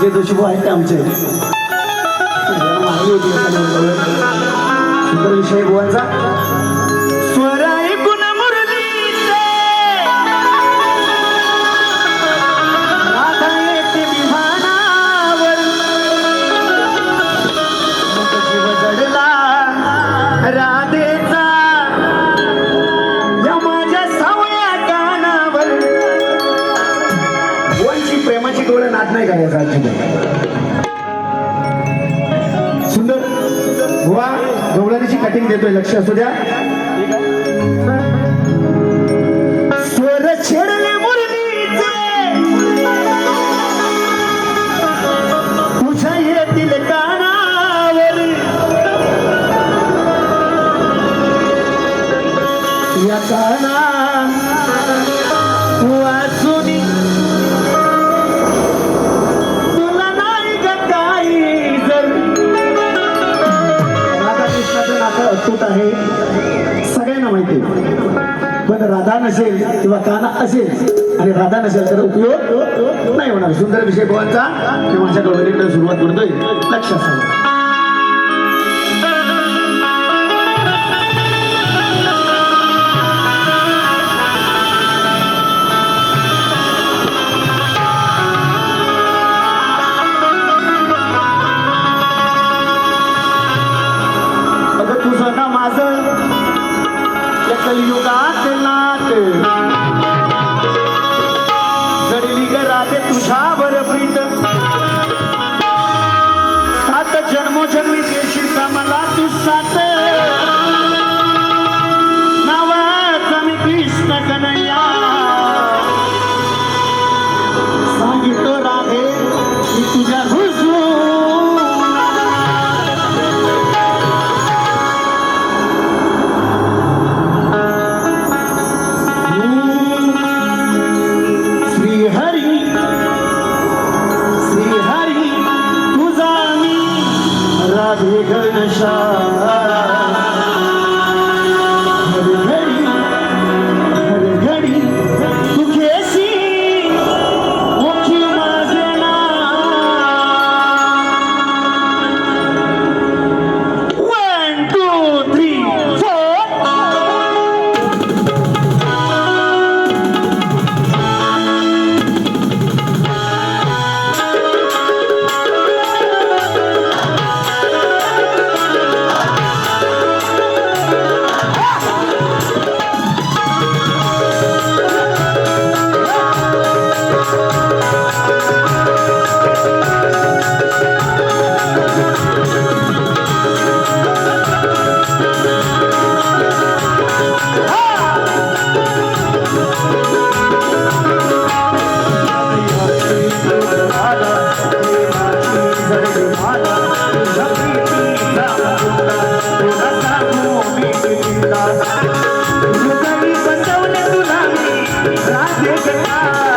भाऊ आहेत ते आमचे. होती सुंदर विषय बुवांचा. प्रेमाची नाही करायचा अजिबात सुंदर. गोवा गवळणीची कटिंग देतोय लक्ष असू द्या. स्वर छेडले मुरलीचे. तुझ्या येतील कानावर. या काना पण राधा नसेल किंवा काना असेल आणि राधा नसेल तर उपयोग नाही होणार. सुंदर विषय भवांचा मी माझ्या गौरीकडे सुरुवात करतोय. लक्षात सांगा Gracias, hermano.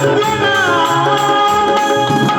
Thank you.